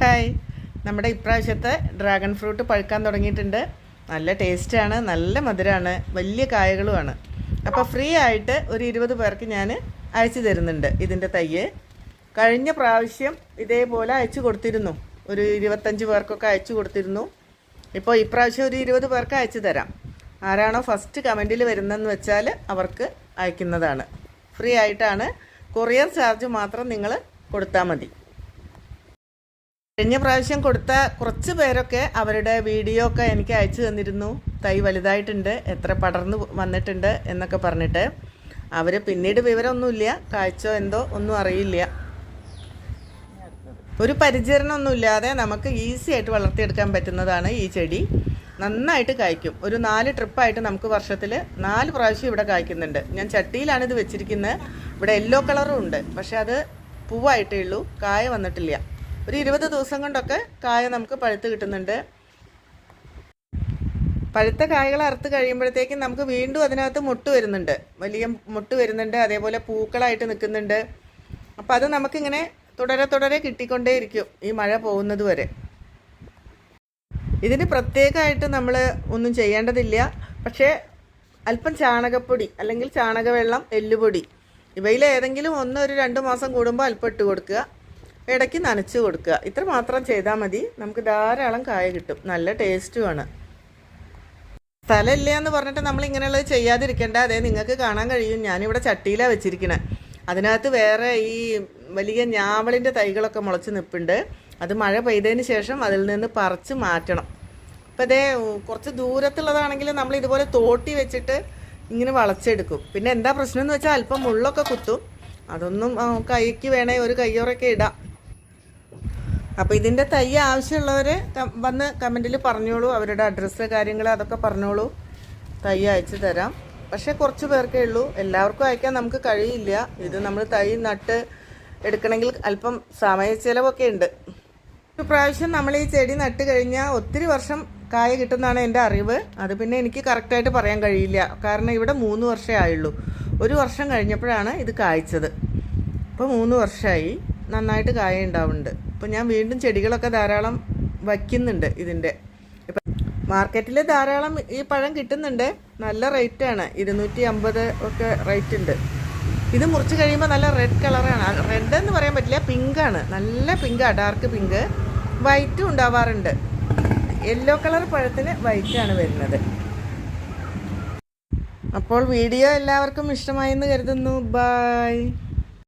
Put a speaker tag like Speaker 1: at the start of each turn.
Speaker 1: Hi. നമ്മുടെ ഇപ്രാവശ്യത്തെ dragon fruit പഴുക്കാൻ തുടങ്ങിയിട്ടുണ്ട്. നല്ല ടേസ്റ്റാണ് നല്ല മധുരമാണ് വലിയ കായകളുമാണ്. അപ്പോൾ ഫ്രീ ആയിട്ട് ഒരു ഇരുപത് പേർക്ക് ഞാൻ അയച്ചു തരുന്നുണ്ട് ഇതിന്റെ തയ്യ്. കഴിഞ്ഞ പ്രാവശ്യം ഇതേപോലെ അയച്ചു കൊടുത്തിരുന്നു. ഒരു ഇരുപത്തഞ്ച് പേർക്കൊക്കെ അയച്ചു കൊടുത്തിരുന്നു. ഇപ്പോൾ ഇപ്രാവശ്യം ഒരു ഇരുപത് പേർക്ക് അയച്ചു തരാം. ആരാണോ ഫസ്റ്റ് കമന്റിൽ വരുന്നതെന്ന് വെച്ചാൽ അവർക്ക് അയക്കുന്നതാണ്. ഫ്രീ ആയിട്ടാണ്. കൊറിയർ ചാർജ് മാത്രം നിങ്ങൾ കൊടുത്താൽ മതി. കഴിഞ്ഞ പ്രാവശ്യം കൊടുത്ത കുറച്ച് പേരൊക്കെ അവരുടെ വീഡിയോ ഒക്കെ എനിക്ക് അയച്ചു തന്നിരുന്നു. തൈ വലുതായിട്ടുണ്ട് എത്ര പടർന്നു വന്നിട്ടുണ്ട് എന്നൊക്കെ പറഞ്ഞിട്ട്. അവർ പിന്നീട് വിവരമൊന്നുമില്ല കാഴ്ചോ എന്തോ ഒന്നും അറിയില്ല. ഒരു പരിചരണമൊന്നുമില്ലാതെ നമുക്ക് ഈസി ആയിട്ട് വളർത്തിയെടുക്കാൻ പറ്റുന്നതാണ് ഈ ചെടി. നന്നായിട്ട് കായ്ക്കും. ഒരു നാല് ട്രിപ്പായിട്ട് നമുക്ക് വർഷത്തിൽ നാല് പ്രാവശ്യം ഇവിടെ കായ്ക്കുന്നുണ്ട്. ഞാൻ ചട്ടിയിലാണ് ഇത് വെച്ചിരിക്കുന്നത്. ഇവിടെ യെല്ലോ കളറും ഉണ്ട്. പക്ഷെ അത് പൂവായിട്ടേ ഉള്ളൂ. കായ വന്നിട്ടില്ല. ഒരു ഇരുപത് ദിവസം കൊണ്ടൊക്കെ കായ നമുക്ക് പഴുത്ത് കിട്ടുന്നുണ്ട്. പഴുത്ത കായകൾ അറുത്ത് കഴിയുമ്പോഴത്തേക്കും നമുക്ക് വീണ്ടും അതിനകത്ത് മുട്ട് വരുന്നുണ്ട്. വലിയ മുട്ട് വരുന്നുണ്ട് അതേപോലെ പൂക്കളായിട്ട് നിൽക്കുന്നുണ്ട്. അപ്പം അത് നമുക്കിങ്ങനെ തുടരെ തുടരെ കിട്ടിക്കൊണ്ടേയിരിക്കും ഈ മഴ പോകുന്നത് വരെ. ഇതിന് പ്രത്യേകമായിട്ട് നമ്മൾ ഒന്നും ചെയ്യേണ്ടതില്ല. പക്ഷേ അല്പം ചാണകപ്പൊടി അല്ലെങ്കിൽ ചാണകവെള്ളം എല്ലുപൊടി ഇവയിൽ ഏതെങ്കിലും ഒന്ന് ഒരു രണ്ട് മാസം കൂടുമ്പോൾ അല്പം ഇട്ട് കൊടുക്കുക. ഇടയ്ക്ക് നനച്ച് കൊടുക്കുക. ഇത്ര മാത്രം ചെയ്താൽ മതി. നമുക്ക് ധാരാളം കായ കിട്ടും. നല്ല ടേസ്റ്റുമാണ് സ്ഥലമില്ല എന്ന് പറഞ്ഞിട്ട് നമ്മൾ ഇങ്ങനെയുള്ളത് ചെയ്യാതിരിക്കേണ്ട. അതെ നിങ്ങൾക്ക് കാണാൻ കഴിയും. ഞാനിവിടെ ചട്ടിയിലാണ് വെച്ചിരിക്കണേ. അതിനകത്ത് വേറെ ഈ വലിയ ഞാവളിന്റെ തൈകളൊക്കെ മുളച്ച് നിൽപ്പുണ്ട് അത് മഴ പെയ്തതിന് ശേഷം അതിൽ നിന്ന് പറിച്ച് മാറ്റണം. അപ്പം അതേ കുറച്ച് ദൂരത്തുള്ളതാണെങ്കിൽ നമ്മൾ ഇതുപോലെ തോട്ടി വെച്ചിട്ട് ഇങ്ങനെ വളച്ചെടുക്കും. പിന്നെ എന്താ പ്രശ്നം എന്ന് വെച്ചാൽ അല്പം മുള്ളൊക്കെ കുത്തും. അതൊന്നും കൈക്ക് വേണേൽ ഒരു കയ്യോറൊക്കെ ഇടാം. അപ്പോൾ ഇതിന്റെ തൈ ആവശ്യമുള്ളവർ വന്ന് കമന്റിൽ പറഞ്ഞോളൂ അവരുടെ അഡ്രസ്സ് കാര്യങ്ങൾ അതൊക്കെ പറഞ്ഞോളൂ. തൈ അയച്ചു തരാം. പക്ഷേ കുറച്ച് പേർക്കേ ഉള്ളൂ. എല്ലാവർക്കും അയക്കാൻ നമുക്ക് കഴിയില്ല. ഇത് നമ്മൾ തൈ നട്ട് എടുക്കണമെങ്കിൽ അല്പം സമയ ചിലവൊക്കെ ഉണ്ട്. ഒരു നമ്മൾ ഈ ചെടി നട്ട് കഴിഞ്ഞാൽ ഒത്തിരി വർഷം കായ കിട്ടുന്നതാണ് എന്റെ അറിവ്. അത് പിന്നെ എനിക്ക് കറക്റ്റായിട്ട് പറയാൻ കഴിയില്ല. കാരണം ഇവിടെ മൂന്ന് വർഷമേ ആയുള്ളൂ. ഒരു വർഷം കഴിഞ്ഞപ്പോഴാണ് ഇത് കായ്ച്ചത്. ഇപ്പോൾ മൂന്ന് വർഷമായി നന്നായിട്ട് കായ ഉണ്ടാവുന്നുണ്ട്. ഇപ്പോൾ ഞാൻ വീണ്ടും ചെടികളൊക്കെ ധാരാളം വയ്ക്കുന്നുണ്ട് ഇതിന്റെ ഇപ്പം മാർക്കറ്റിൽ ധാരാളം ഈ പഴം കിട്ടുന്നുണ്ട്. നല്ല റേറ്റാണ് ഇരുന്നൂറ്റി അമ്പത് ഒക്കെ റേറ്റ് ഉണ്ട്. ഇത് മുറിച്ച് കഴിയുമ്പോൾ നല്ല റെഡ് കളറാണ് റെഡ് എന്ന് പറയാൻ പറ്റില്ല പിങ്കാണ് നല്ല പിങ്കാണ് ഡാർക്ക് പിങ്ക് വൈറ്റും ഉണ്ടാവാറുണ്ട്. യെല്ലോ കളർ പഴത്തിന് വൈറ്റാണ് വരുന്നത്. അപ്പോൾ വീഡിയോ എല്ലാവർക്കും ഇഷ്ടമായി എന്ന് കരുതുന്നു. ബൈ